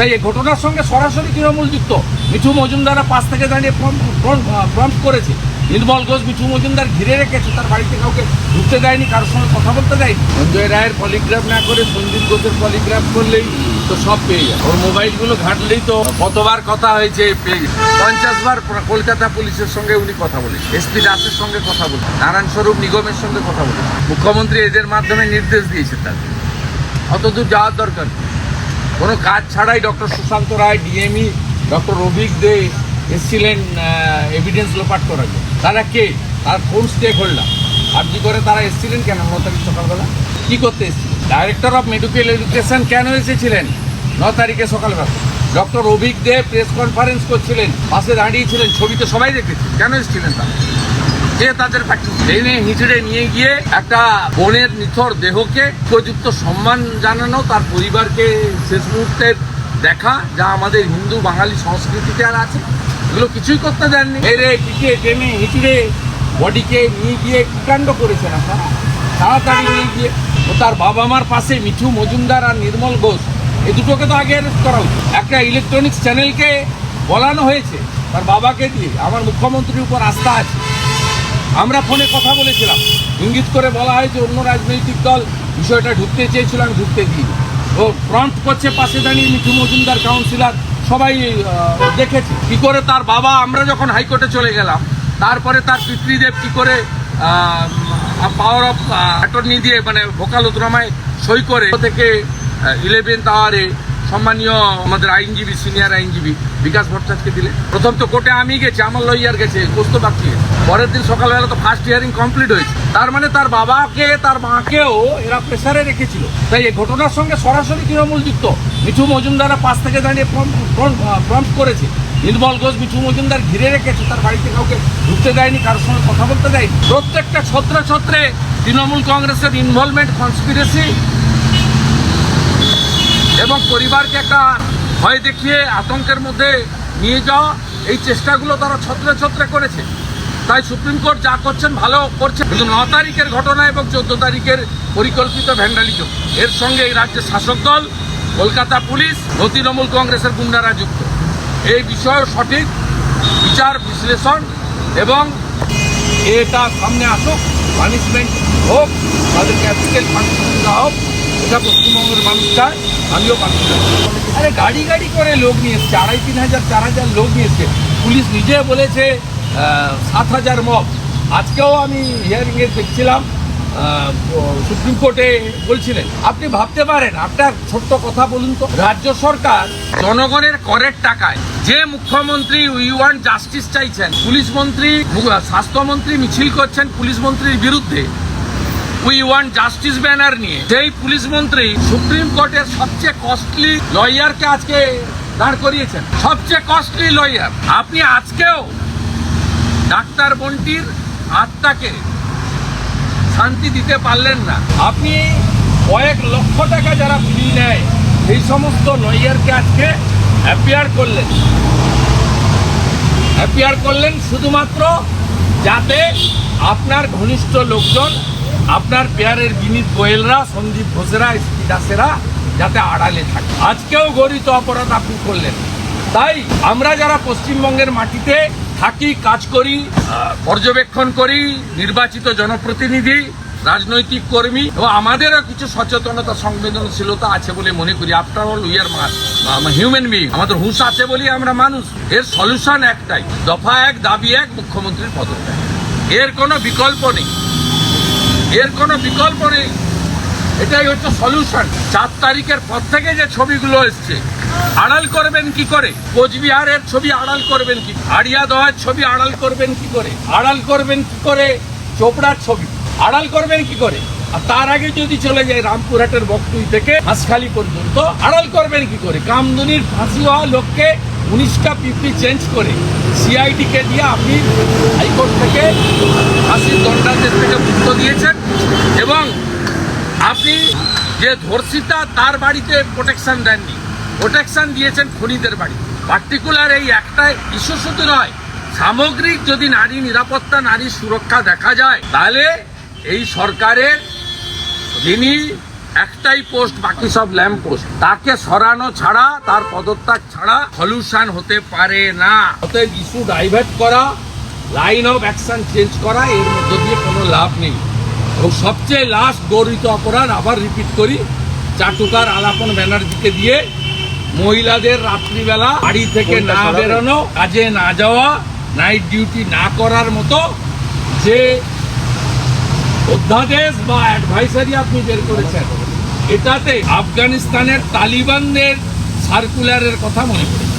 তাই এই ঘটনার সঙ্গে সরাসরি তৃণমূল যুক্ত। মিঠু মজুমদারা পাশ থেকে দাঁড়িয়ে প্রম্পট করেছে। নির্মল ঘোষ, মিঠু মজুমদার ঘিরে রেখেছে। তার বাড়িতে কাউকে ঢুকতে দেয়নি, কারোর সঙ্গে কথা বলতে দেয়নি। সঞ্জয় রায়ের পলিগ্রাফ না করে সন্দীপ ঘোষের পলিগ্রাফ করলেই তো সব পেয়ে যায়। ওর মোবাইলগুলো ঘাটলেই তো কতবার কথা হয়েছে, পেয়ে পঞ্চাশ বার কলকাতা পুলিশের সঙ্গে উনি কথা বলেছেন এসপি দাসের সঙ্গে কথা বলে নারায়ণ স্বরূপ নিগমের সঙ্গে কথা বলে মুখ্যমন্ত্রী এদের মাধ্যমে নির্দেশ দিয়েছে তাদের। অত দূর যাওয়ার দরকার। কোনো কাজ ছাড়াই doctor Sushanta Roy DME doctor Rabik De এসেছিলেন এভিডেন্স লোপাট করার জন্য। তারা কে? তার কোন স্টেক হোল্ডার আর্জি করে তারা এসেছিলেন কেন? ন তারিখ সকালবেলা। কী করতে এসেছিলেন? ডাইরেক্টর অফ মেডিকেল এডুকেশন কেন এসেছিলেন? ন তারিখে সকালবেলা। Doctor Abhik De press conference করছিলেন, পাশে দাঁড়িয়েছিলেন ছবিতে সবাই দেখেছে। কেন এসেছিলেন তারা? যে তাদের ট্রেনে হিঁচড়ে নিয়ে গিয়ে একটা বোনের নিথর দেহকে উপযুক্ত সম্মান জানানো, তার পরিবারকে শেষ মুহূর্তের দেখা, যা আমাদের হিন্দু বাঙালি সংস্কৃতিতে আর আছে। এগুলো কিছুই করতে দেননি। এরে পিটিয়ে, টেনে, হিঁচড়ে বডিকে নিয়ে গিয়ে কাণ্ড করেছেন আপনারা। তাড়াতাড়ি নিয়ে গিয়ে ও তার বাবা মার পাশে মিঠু মজুমদার আর নির্মল ঘোষ এই দুটোকে তো আগে অ্যারেস্ট করা উচিত। একটা ইলেকট্রনিক্স চ্যানেলকে বলানো হয়েছে, তার বাবাকে দিয়ে। আমার মুখ্যমন্ত্রীর উপর আস্থা আছে। আমরা ফোনে কথা বলেছিলাম। ইঙ্গিত করে বলা হয় যে অন্য রাজনৈতিক দল বিষয়টা ঢুকতে চেয়েছিল, আমি ঢুকতে দিই ও ফ্রন্ট করছে পাশে দাঁড়িয়ে মিঠু মজুমদার কাউন্সিলর সবাই দেখেছে। কি করে তার বাবা, আমরা যখন হাইকোর্টে চলে গেলাম, তারপরে তার পিতৃদেব কি করে পাওয়ার অফ অ্যাটর্নি দিয়ে মানে ভোকালতনামায় সই করে থেকে ইলেভেন্থ আওয়ারে সম্মানীয় আমাদের আইনজীবী, সিনিয়র আইনজীবী বিকাশ ভট্টাচার্যকে দিলে। প্রথম তো কোর্টে আমি গেছি, আমার লইয়ার গেছে কোস্ত বাকি। পরের দিন সকালবেলা তো ফার্স্ট হিয়ারিং কমপ্লিট হয়েছে। তার মানে তার বাবাকে, তার মাকেও এরা প্রেসারে রেখেছিল। তাই এই ঘটনার সঙ্গে সরাসরি তৃণমূল যুক্ত। মিঠু মজুমদারা পাশ থেকে দাঁড়িয়ে প্রম্পট করেছে। নির্মল ঘোষ, মিঠু মজুমদার ঘিরে রেখেছে। তার বাড়িতে কাউকে ঢুকতে দেয়নি, কারোর সঙ্গে কথা বলতে দেয়নি। প্রত্যেকটা ছত্রে ছত্রে তৃণমূল কংগ্রেসের ইনভলভমেন্ট কনস্পিরেসি এবং পরিবারকে একটা ভয় দেখিয়ে আতঙ্কের মধ্যে নিয়ে যাওয়া, এই চেষ্টাগুলো তারা ছত্রে ছত্রে করেছে। তাই সুপ্রিম কোর্ট যা করছেন, ভালো করছে কিন্তু ন তারিখের ঘটনা এবং চোদ্দ তারিখের পরিকল্পিত ভ্যান্ডালিজম, এর সঙ্গে এই রাজ্যের শাসক দল, কলকাতা পুলিশ ও তৃণমূল কংগ্রেসের গুন্ডারা যুক্ত। এই বিষয়ে সঠিক বিচার, বিশ্লেষণ এবং এটা সামনে আসুক পানিশমেন্ট হোক, তাদেরকে অ্যাপ্লিকেল পানিশমেন্ট দেওয়া হোক। এটা পশ্চিমবঙ্গের মানুষ চায়, আমিও পাচ্ছি আরে গাড়ি গাড়ি করে লোক নিয়ে এসছে, আড়াই, তিন হাজার, চার হাজার লোক নিয়ে এসছে। পুলিশ নিজে বলেছে সাত হাজার মব। আজকেও আমি হিয়ারিংয়ে দেখছিলাম সুপ্রিম কোর্টে বলছিলেন, আপনি ভাবতে পারেন আপনার ছোট্ট কথা বলুন তো। রাজ্য সরকার জনগণের করের টাকায় যে মুখ্যমন্ত্রী উই ওয়ান জাস্টিস চাইছেন, পুলিশ মন্ত্রী স্বাস্থ্যমন্ত্রী মিছিল করছেন, পুলিশ মন্ত্রীর বিরুদ্ধে উই ওয়ান জাস্টিস ব্যানার নিয়ে। সেই পুলিশ মন্ত্রী সুপ্রিম কোর্টের সবচেয়ে কস্টলি লয়ারকে আজকে দাঁড় করিয়েছেন, সবচেয়ে কস্টলি লয়ার আপনি আজকেও ডাক্তার বন্টির আত্মাকে শান্তি দিতে পারলেন না। আপনি কয়েক লক্ষ টাকা যারা ফি নেয় সেই সমস্ত লয়ারকে আজকে অ্যাপিয়ার করলেন। অ্যাপিয়ার করলেন শুধুমাত্র যাতে আপনার ঘনিষ্ঠ লোকজন আপনার পেয়ারের বিনীত গোয়েলরা, সন্দীপ ঘোষেরা এসপি দাসেরা যাতে আড়ালে থাকে। আজকেও গরিত অপরাধ আপনি করলেন। তাই আমরা যারা পশ্চিমবঙ্গের মাটিতে থাকি, কাজ করি পর্যবেক্ষণ করি, নির্বাচিত জনপ্রতিনিধি, রাজনৈতিক কর্মী এবং আমাদেরও কিছু সচেতনতা, সংবেদনশীলতা আছে বলে মনে করি। After all we are human being আমাদের হুঁশ আছে বলি আমরা মানুষ। এর সলিউশন একটাই। দফা এক, দাবি এক, মুখ্যমন্ত্রীর পদত্যাগ। এর কোনো বিকল্প নেই। এর কোনো বিকল্প নেই। এটাই হচ্ছে সলিউশন চার তারিখের পর থেকে যে ছবিগুলো এসছে, আড়াল করবেন কি করে? কোচবিহারের ছবি আড়াল করবেন কি আড়িয়া দহার ছবি আড়াল করবেন কি করে? আড়াল করবেন কি করে? চোপড়ার ছবি আড়াল করবেন কি করে? আর তার আগে যদি চলে যায় রামপুরহাটের বকটুই থেকে হাঁসখালি পর্যন্ত, আড়াল করবেন কি করে? কামদুনির ফাঁসি হওয়া লোককে উনিশটা পিপি চেঞ্জ করে সিআইডিকে দিয়ে আপনি হাইকোর্ট থেকে ফাঁসির দণ্ডাদেশ থেকে মুক্ত দিয়েছেন এবং আপনি যে ধর্ষিতা তার বাড়িতে প্রোটেকশন দেননি প্রোটেকশন দিয়েছেন খনিদের বাড়ি। পার্টিকুলার এই একটা ইস্যু শুধু নয়, সামগ্রিক যদি নারী নিরাপত্তা, নারী সুরক্ষা দেখা যায়, তাহলে এই সরকারের যিনি একটাই পোস্ট বাকি সব ল্যাম্প পোস্ট তাকে সরানো ছাড়া তার পদত্যাগ ছাড়া সলিউশন হতে পারে না। অতএব ইস্যু ডাইভার্ট করা লাইন অফ অ্যাকশন চেঞ্জ করা এর মধ্য দিয়ে কোনো লাভ নেই। এবং সবচেয়ে লাস্ট গৌরিত অপরাধ আবার রিপিট করি চাটুকার আলাপন ব্যানার্জিকে দিয়ে মহিলাদের রাত্রিবেলা বাড়ি থেকে না বেরোনো কাজে না যাওয়া নাইট ডিউটি না করার মতো যে অধ্যাদেশ বা অ্যাডভাইসারি আপনি বের করেছেন। এটাতে আফগানিস্তানের তালিবানদের সার্কুলারের কথা মনে করি